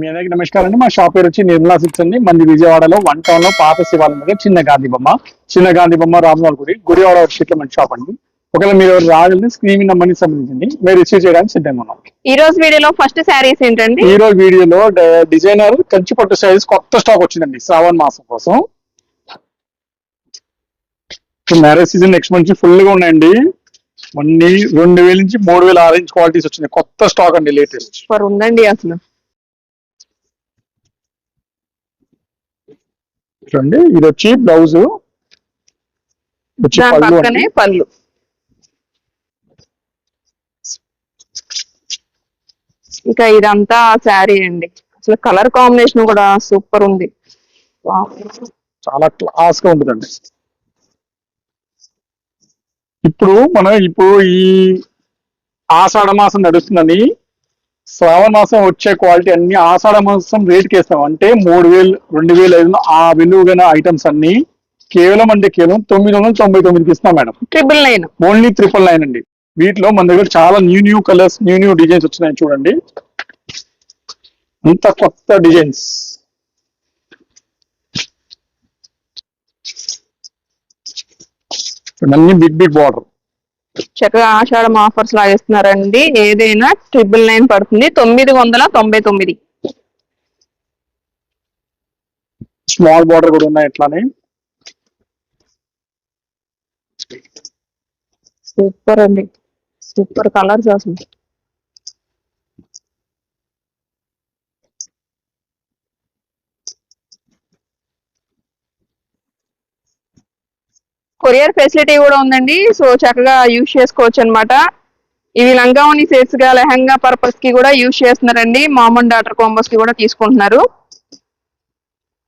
మీ అందరికి నమస్కారం అండి. మా షాప్ పేరు వచ్చి నిర్మలా సిక్స్ అండి. మంది విజయవాడలో వన్ టౌన్లో పాత శివాలయం దగ్గర చిన్న గాంధీ బొమ్మ చిన్న గాంధీ బొమ్మ రామవారి గుడి. గుడివాడ షీట్లో మంచి షాప్ అండి. ఒకవేళ మీరు రాగలిగితే స్క్రీన్ నెంబర్ని సంబంధించింది. మీరు రిసీవ్ చేయడానికి సిద్ధంగా ఉన్నాం. ఈ రోజు వీడియోలో ఫస్ట్ శారీస్ ఏంటండి? ఈ రోజు వీడియోలో డిజైనర్ కంచి పట్టు సైజ్ కొత్త స్టాక్ వచ్చిందండి శ్రావణ మాసం కోసం. మ్యారేజ్ సీజన్ నెక్స్ట్ మంత్ ఫుల్గా ఉన్నాయండి. అన్ని రెండు వేల నుంచి మూడు వేల ఆరెంజ్ క్వాలిటీస్ వచ్చినాయి. కొత్త స్టాక్ అండి లేటెస్ట్ ఉందండి అసలు. చూడండి ఇది వచ్చి బ్లౌజ్ వచ్చి పళ్ళు పక్కనే అండి. పళ్ళు. ఇంకా ఇదంతా శారీ అండి. అసలు కలర్ కాంబినేషన్ కూడా సూపర్ ఉంది. చాలా క్లాస్గా ఉంటుందండి ఇప్పుడు మనం ఇప్పుడు ఈ ఆషాఢ మాసం నడుస్తుందని శ్రావణ మాసం వచ్చే క్వాలిటీ అన్ని ఆషాఢ మాసం రేట్కి వేస్తాం. అంటే మూడు వేలు రెండు వేలు ఐదు ఆ విలువగల ఐటమ్స్ అన్ని కేవలం అంటే కేవలం తొమ్మిది వందల తొంభై తొమ్మిదికి ఇస్తాం madam. Triple nine only triple nine అండి. వీటిలో మన దగ్గర చాలా new new colours new new designs వచ్చినాయి చూడండి. అంత కొత్త డిజైన్స్ అన్ని బిగ్ బిగ్ బార్డర్ చక్కగా ఆషాఢం ఆఫర్స్ లాగేస్తున్నారండి. ఏదైనా ట్రిపుల్ నైన్ పడుతుంది. తొమ్మిది వందల తొంభై తొమ్మిది. స్మాల్ బార్డర్ కూడా ఉన్నాయి ఇట్లానే సూపర్ అండి. సూపర్ కలర్స్ అసలు. కొరియర్ ఫెసిలిటీ కూడా ఉందండి. సో చక్కగా యూజ్ చేసుకోవచ్చు అనమాట ఇవి లంగావని సెట్స్గా లెహంగా పర్పస్కి కూడా యూజ్ చేస్తున్నారండి. మామూలు డాటర్ కాంబోస్కి కూడా తీసుకుంటున్నారు.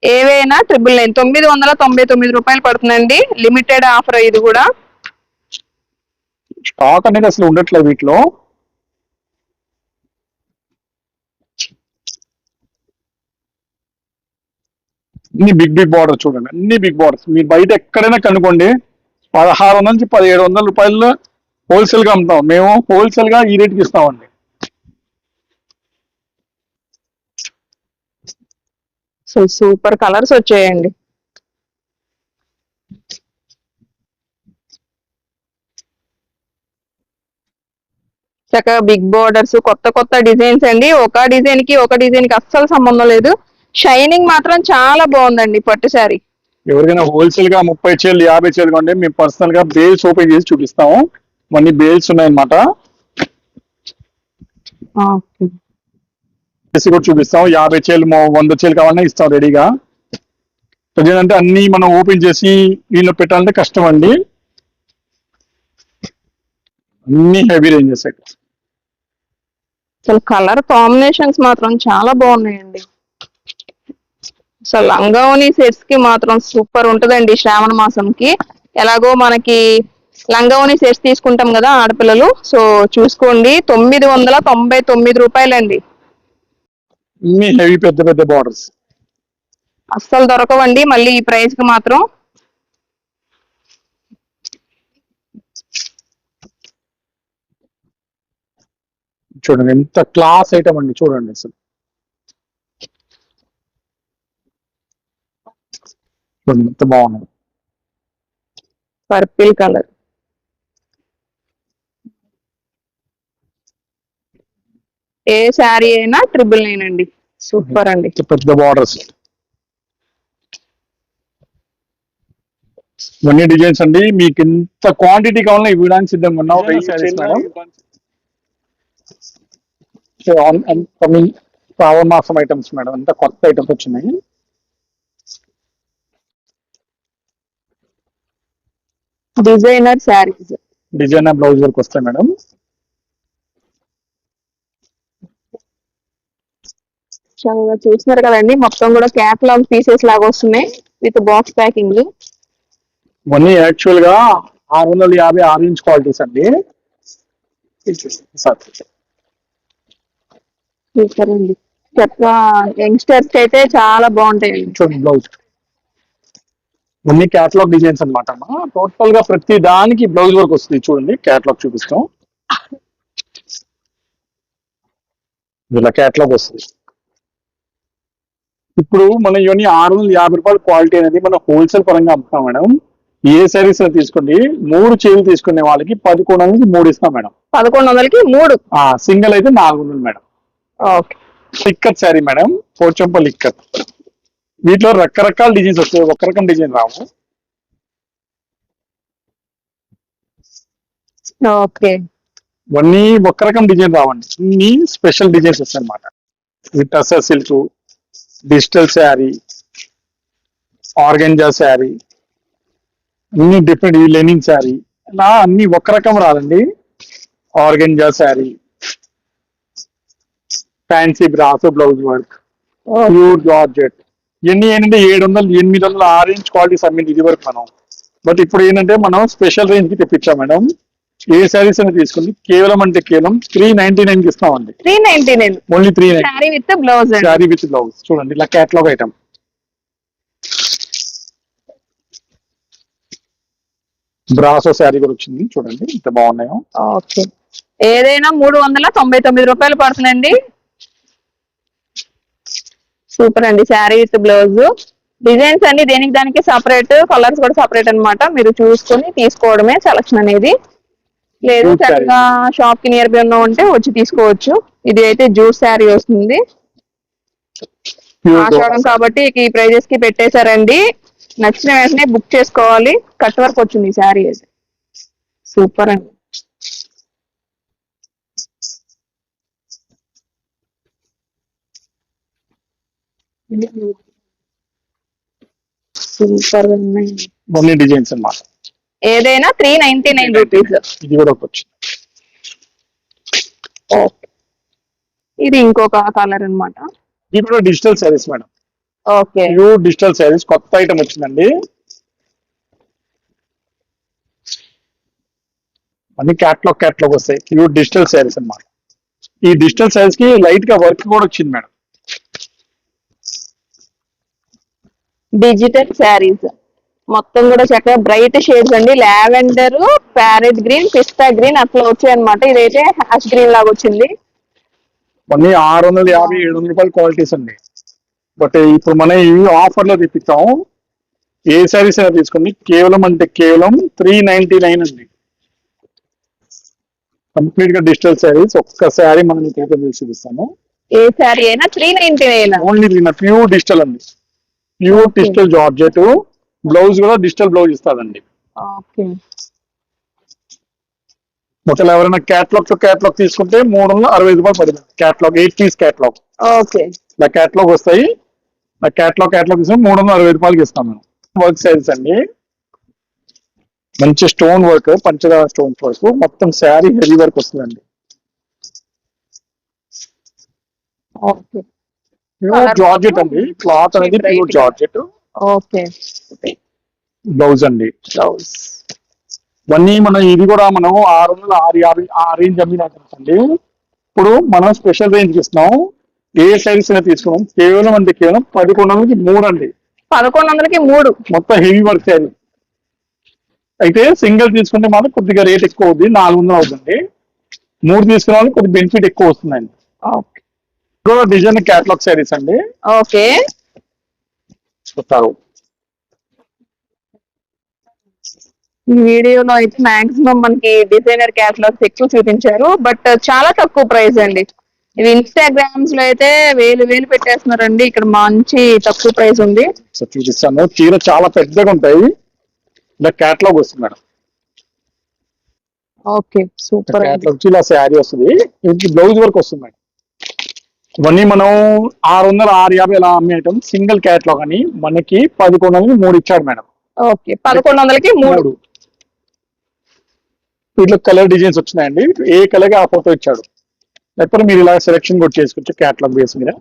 ఏవైనా ట్రిపుల్ నైన్ తొమ్మిది వందల తొంభై తొమ్మిది రూపాయలు పడుతుందండి. లిమిటెడ్ ఆఫర్ ఇది కూడా. స్టాక్ అనేది అసలు ఉండట్లేదు వీటిలో. అన్ని బిగ్ బిగ్ బార్డర్ చూడండి. అన్ని బిగ్ బార్డర్స్ మీరు బయట ఎక్కడైనా కనుక్కోండి పదహారు వందల నుంచి పదిహేడు వందల రూపాయలు హోల్సేల్గా అమ్ముతాం. మేము హోల్సేల్గా ఈ రేట్కి ఇస్తామండి. సో సూపర్ కలర్స్ వచ్చాయండి. చక్కగా బిగ్ బోర్డర్స్ కొత్త కొత్త డిజైన్స్ అండి. ఒక డిజైన్కి ఒక డిజైన్కి అస్సలు సంబంధం లేదు. షైనింగ్ మాత్రం చాలా బాగుందండి పట్టు శారీ. ఎవరికైనా హోల్సేల్గా ముప్పై చీరలు యాభై చీరలు కొంటే మేము పర్సనల్గా బేల్స్ ఓపెన్ చేసి చూపిస్తాము. ఇవన్నీ బేల్స్ ఉన్నాయన్నమాట. చేసి కూడా చూపిస్తాం యాభై చీరలు మొ- వంద చీరలు కావాలన్నా ఇస్తాం రెడీగా ఏంటంటే అన్ని మనం ఓపెన్ చేసి వీళ్ళు పెట్టాలంటే కష్టం అండి. అన్ని హెవీ రేంజెస్ అసలు కలర్ కాంబినేషన్స్ మాత్రం చాలా బాగున్నాయండి. అసలు లంగావని సెట్స్కి మాత్రం సూపర్ ఉంటదండి శ్రావణ మాసంకి. ఎలాగో మనకి లంగావని సెట్స్ తీసుకుంటాం కదా ఆడపిల్లలు. సో చూసుకోండి తొమ్మిది వందల తొంభై తొమ్మిది రూపాయలండి. హెవీ పెద్ద పెద్ద బార్డర్స్ అస్సలు దొరకవండి మళ్ళీ ఈ ప్రైస్కి మాత్రం. చూడండి ఎంత క్లాస్ ఐటమ్ అండి చూడండి అసలు. ఎంత బాగున్నాయి పర్పిల్ కలర్. ఏ శారీ అయినా ట్రిపుల్ నైన్ అండి. సూపర్ అండి. పెద్ద బార్డర్స్ ఇవన్నీ డిజైన్స్ అండి. మీకు ఎంత క్వాంటిటీ కావాలన్నా ఇవ్వడానికి సిద్ధంగా ఉన్నాం. కమింగ్ శ్రావణ మాసం ఐటమ్స్ మేడం. అంతా కొత్త ఐటమ్స్ వచ్చినాయి. Designer saris designer blouse work వస్తాయి మేడం. చూస్తున్నారు కదండి మొత్తం కూడా క్యాటలాగ్ పీసెస్ లాగా వస్తున్నాయి విత్ బాక్స్ ప్యాకింగ్ ఇవన్నీ యాక్చువల్గా ఆరు వందల యాభై ఆరు ఇంచ్ క్వాలిటీస్ అండి. అండి. చక్కగా యంగ్స్టర్స్ అయితే చాలా బాగుంటాయి చూడండి బ్లౌజ్. ఇవన్నీ క్యాటలాగ్ డిజైన్స్ అనమాట టోటల్గా ప్రతి దానికి బ్లౌజ్ వర్క్ వస్తుంది. చూడండి క్యాటలాగ్ చూపిస్తాం. ఇలా క్యాటలాగ్ వస్తుంది. ఇప్పుడు మనం ఇవన్నీ ఆరు వందల యాభై రూపాయల క్వాలిటీ అనేది మనం హోల్సేల్ పరంగా అమ్ముతాం మేడం. ఏ సారీస్ తీసుకోండి. మూడు చీరలు తీసుకునే వాళ్ళకి పదకొండు వందలకి మూడు ఇస్తాం మేడం. పదకొండు వందలకి మూడు? సింగిల్ అయితే నాలుగు వందలు మేడం. ఓకే. లిక్కత్ శారీ మేడం. పోచంప లిక్కత్ వీటిలో రకరకాల డిజైన్స్ వస్తాయి. ఒక రకం డిజైన్ రావు. ఓకే. ఇవన్నీ ఒక రకం డిజైన్ రావండి. ఇన్ని స్పెషల్ డిజైన్స్ వస్తాయి అనమాట ఇది tussar silk digital sari organza sari అన్ని డిఫరెంట్ ఈ లెనిన్ శారీ. ఇలా అన్ని ఒక రకం రాదండి. Organza sari fancy brasso blouse work pure georgette. ఇవన్నీ ఏంటంటే ఏడు వందలు ఎనిమిది వందల ఆరు ఇంచ్ క్వాలిటీస్ అమ్మింది ఇది వరకు మనం. బట్ ఇప్పుడు ఏంటంటే మనం స్పెషల్ రేంజ్కి తెప్పించాం మేడం. ఏ శారీస్ అయినా తీసుకుంది కేవలం అంటే కేవలం త్రీ నైన్టీ నైన్కి ఇస్తామండి. Three ninety nine only three nine sari with blouse sari with blouse చూడండి ఇలా క్యాట్లాగ్ ఐటమ్ బ్రాసో శారీ కూడా వచ్చింది. చూడండి ఇంత బాగున్నాయో. ఓకే ఏదైనా మూడు వందల తొంభై తొమ్మిది రూపాయలు పడుతుందండి. సూపర్ అండి. Sari with blouse. డిజైన్స్ అన్ని దేనికి దానికి సపరేట్ కలర్స్ కూడా సపరేట్ అన్నమాట. మీరు చూసుకొని తీసుకోవడమే సెలక్షన్ అనేది. లేదు. చక్కగా షాప్కి నియర్ బై ఉన్న ఉంటే వచ్చి తీసుకోవచ్చు. ఇది అయితే జ్యూస్ శారీ వస్తుంది. ఆషాఢం కాబట్టి ఈ ప్రైజెస్కి పెట్టేశారండి. నచ్చిన వెంటనే బుక్ చేసుకోవాలి. కట్ వర్క్ వచ్చింది ఈ శారీ అయితే. సూపర్ అండి. సూపర్ ఉన్నాయి ఓన్లీ డిజైన్స్ అన్నమాట ఏదైనా త్రీ నైన్టీ నైన్ రూపీస్ ఇది కూడా ఒకటి. వచ్చింది ఓకే ఇది ఇంకొక కలర్ అన్నమాట. ఇది కూడా digital saris madam okay pure digital saris కొత్త ఐటమ్ వచ్చిందండి. అన్ని క్యాట్లాగ్ క్యాట్లాగ్ వస్తాయి. ప్యూర్ డిజిటల్ శారీస్ అన్నమాట. ఈ డిజిటల్ శారీస్కి లైట్గా వర్క్ కూడా వచ్చింది మేడం డిజిటల్ శారీస్. మొత్తం కూడా చక్కగా బ్రైట్ షేడ్స్ అండి. లావెండర్ ప్యారెట్ గ్రీన్ పిస్తా గ్రీన్ అట్లా వచ్చాయి అనమాట ఇదైతే హ్యాష్ గ్రీన్ లాగా వచ్చింది. అన్ని ఆరు వందల యాభై ఏడు వందల రూపాయల క్వాలిటీస్ అండి. బట్ ఇప్పుడు మనం ఈ ఆఫర్లో తెప్పిస్తాం ఏ శారీస్ అయినా తీసుకోండి. కేవలం అంటే కేవలం త్రీ నైన్టీ నైన్ అండి. కంప్లీట్గా డిజిటల్ శారీస్. ఒక్క శారీ మనం మీకు చేసి చూపిస్తాము. ఏ శారీ అయినా three ninety nine. Only pure digital అండి. Pure digital georgette. బ్లౌజ్ కూడా డిజిటల్ బ్లౌజ్ ఇస్తాదండి. ఓకే ఒకవేళ ఎవరైనా క్యాట్లాగ్ టు క్యాట్లాగ్ తీసుకుంటే మూడు వందల అరవై రూపాయలు పడింది catalogue eight piece catalogue okay ఇలా క్యాట్లాగ్ వస్తాయి. ఆ క్యాట్లాగ్ క్యాట్లాగ్ ఇస్తాం మూడు వందల అరవై రూపాయలకి ఇస్తాం మేము వర్క్ సైజ్ అండి. మంచి స్టోన్ వర్క్ పంచదార స్టోన్ వర్క్ మొత్తం శారీ హెవీ వర్క్ వస్తుందండి. ఓకే ప్యూర్ జార్జెట్ అండి. క్లాత్ అనేది ప్యూర్. జార్జెట్. ఓకే. బ్లౌజ్ అండి. బ్లౌజ్. ఇవన్నీ మనం ఇది కూడా మనం ఆరు వందల ఆరు యాభై ఆ రేంజ్ అమ్మినాకండి ఇప్పుడు మనం స్పెషల్ రేంజ్ ఇస్తున్నాం ఏ సైజ్ అయినా తీసుకున్నాం. కేవలం అంటే కేవలం పదకొండు వందలకి మూడు అండి. పదకొండు వందలకి మూడు. మొత్తం హెవీ వర్క్ శారీ అయితే సింగిల్ తీసుకుంటే మాత్రం కొద్దిగా రేట్ ఎక్కువ అవుతుంది నాలుగు వందలు అవుతుంది మూడు తీసుకున్న వాళ్ళకి కొద్దిగా బెనిఫిట్ ఎక్కువ వస్తుందండి. ఓకే. కూడా డిజైన్ క్యాటలాగ్ శారీస్ అండి. ఓకే. చూస్తారు ఈ వీడియోలో అయితే మాక్సిమం మనకి డిజైనర్ క్యాటలాగ్స్ ఎక్కువ చూపించారు. బట్ చాలా తక్కువ ప్రైస్ అండి. ఇవి ఇన్స్టాగ్రామ్స్లో అయితే వేలు వేలు పెట్టేస్తున్నారండి. ఇక్కడ మంచి తక్కువ ప్రైస్ ఉంది. చూపిస్తాను. చీర చాలా పెద్దగా ఉంటాయి. ఇలా క్యాటలాగ్ వస్తుంది మేడం. ఓకే సూపర్ క్యాటలాగ్ ఇలా శారీ వస్తుంది. ఇది బ్లౌజ్ వర్క్ వస్తుంది మేడం. ఇవన్నీ మనం ఆరు వందల ఆరు యాభై ఇలా అమ్మే ఐటమ్ సింగిల్ క్యాటలాగ్ అని మనకి పదకొండు వందలకి మూడు ఇచ్చాడు మేడం. ఓకే. పదకొండు వందలకి మూడు. వీటిలో కలర్ డిజైన్స్ వచ్చినాయండి. ఏ కలర్ ఆ ఫోటో ఇచ్చాడు. లేకపోతే మీరు ఇలా సెలెక్షన్ కూడా చేసుకోవచ్చు క్యాట్లాగ్ బేస్ మీద.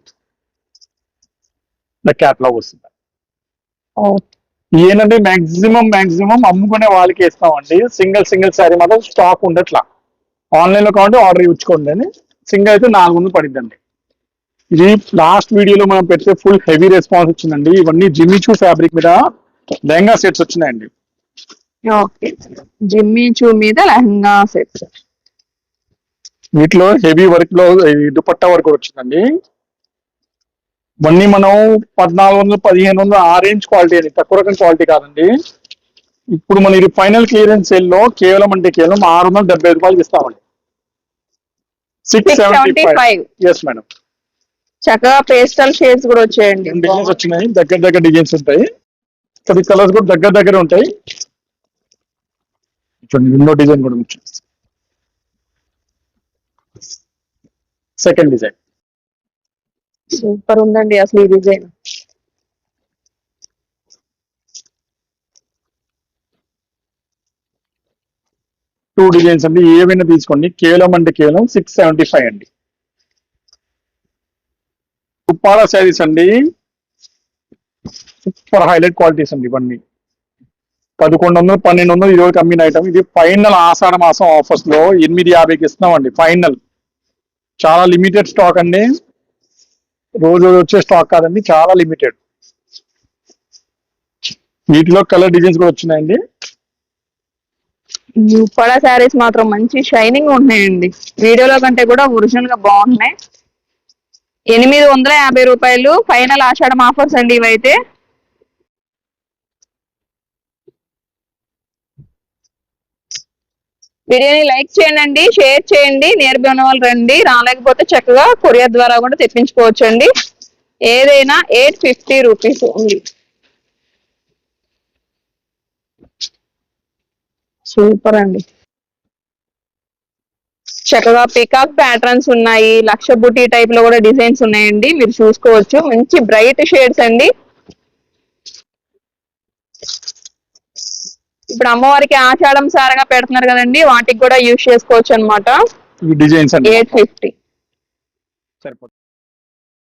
క్యాట్లాగ్ వస్తుంది. ఏంటంటే మాక్సిమం మాక్సిమం అమ్ముకునే వాళ్ళకి ఇస్తామండి. సింగిల్ సింగిల్ శారీ మాత్రం స్టాక్ ఉండట్లా. ఆన్లైన్లో కావాలంటే ఆర్డర్ ఇచ్చుకోండి అని. సింగిల్ అయితే నాలుగు వందలు పడిద్దండి. ఇది లాస్ట్ వీడియోలో మనం పెడితే ఫుల్ హెవీ రెస్పాన్స్ వచ్చిందండి. ఇవన్నీ జిమ్మిచూ ఫ్యాబ్రిక్ మీద లెహంగా సెట్స్ వచ్చినాయండి. ఓకే. జిమ్మి చూ మీద లెహంగా సెట్ వీటిలో హెవీ వర్క్లో దుపట్టా వర్క్ కూడా వచ్చిందండి. ఇవన్నీ మనం పద్నాలుగు వందలు పదిహేను వందలు ఆ రేంజ్ క్వాలిటీ అండి. తక్కువ రకం క్వాలిటీ కాదండి. ఇప్పుడు మన ఇది ఫైనల్ క్లియరెన్స్ సేల్లో కేవలం అంటే కేవలం ఆరు వందల డెబ్బై రూపాయలకి ఇస్తామండి. Six seventy five 675. Yes madam చక్కగా పేస్టల్ షేడ్స్ కూడా వచ్చాయండి. డిజైన్స్ వచ్చినాయి. దగ్గర దగ్గర డిజైన్స్ ఉంటాయి. ఇక్కడ కలర్స్ కూడా దగ్గర దగ్గర ఉంటాయి. చూడండి ఇంకో డిజైన్ కూడా వచ్చింది సెకండ్ డిజైన్ సూపర్ ఉందండి అసలు ఈ డిజైన్ టూ డిజైన్స్ అండి. ఏవైనా తీసుకోండి. కేవలం అంటే కేవలం సిక్స్ సెవెంటీ ఫైవ్ అండి. ఉప్పాడ శారీస్ అండి. సూపర్ హైలైట్ క్వాలిటీస్ అండి ఇవన్నీ. పదకొండు వందలు పన్నెండు వందలు ఇరవైకి అమ్మిన ఐటమ్ ఇది ఫైనల్ ఆషాఢ మాసం ఆఫర్స్లో ఎనిమిది యాభైకి ఇస్తున్నామండి ఫైనల్. చాలా లిమిటెడ్ స్టాక్ అండి. రోజు రోజు వచ్చే స్టాక్ కాదండి చాలా లిమిటెడ్. వీటిలో కలర్ డిజైన్స్ కూడా వచ్చినాయండి. ఉప్పడ శారీస్ మాత్రం మంచి షైనింగ్ ఉంటున్నాయండి. వీడియోలో కంటే కూడా ఒరిజినల్గా బాగున్నాయి. ఎనిమిది వందల యాభై రూపాయలు ఫైనల్ ఆషాఢం ఆఫర్స్ అండి ఇవైతే. వీడియోని లైక్ చేయండి షేర్ చేయండి నియర్ ఉన్న వాళ్ళు రండి రాలేకపోతే చక్కగా కొరియర్ ద్వారా కూడా తెప్పించుకోవచ్చు అండి ఏదైనా ఎయిట్ ఫిఫ్టీ రూపీస్ ఉంది. సూపర్ అండి. చక్కగా పికాక్ ప్యాటర్న్స్ ఉన్నాయి లక్ష బుటీ టైప్లో కూడా డిజైన్స్ ఉన్నాయండి. మీరు చూసుకోవచ్చు. మంచి బ్రైట్ షేడ్స్ అండి. ఇప్పుడు అమ్మవారికి ఆషాఢం సారగా పెడుతున్నారు కదండి. వాటికి కూడా యూజ్ చేసుకోవచ్చు అనమాట డిజైన్స్ ఎయిట్ ఫిఫ్టీ సరిపోతుంది.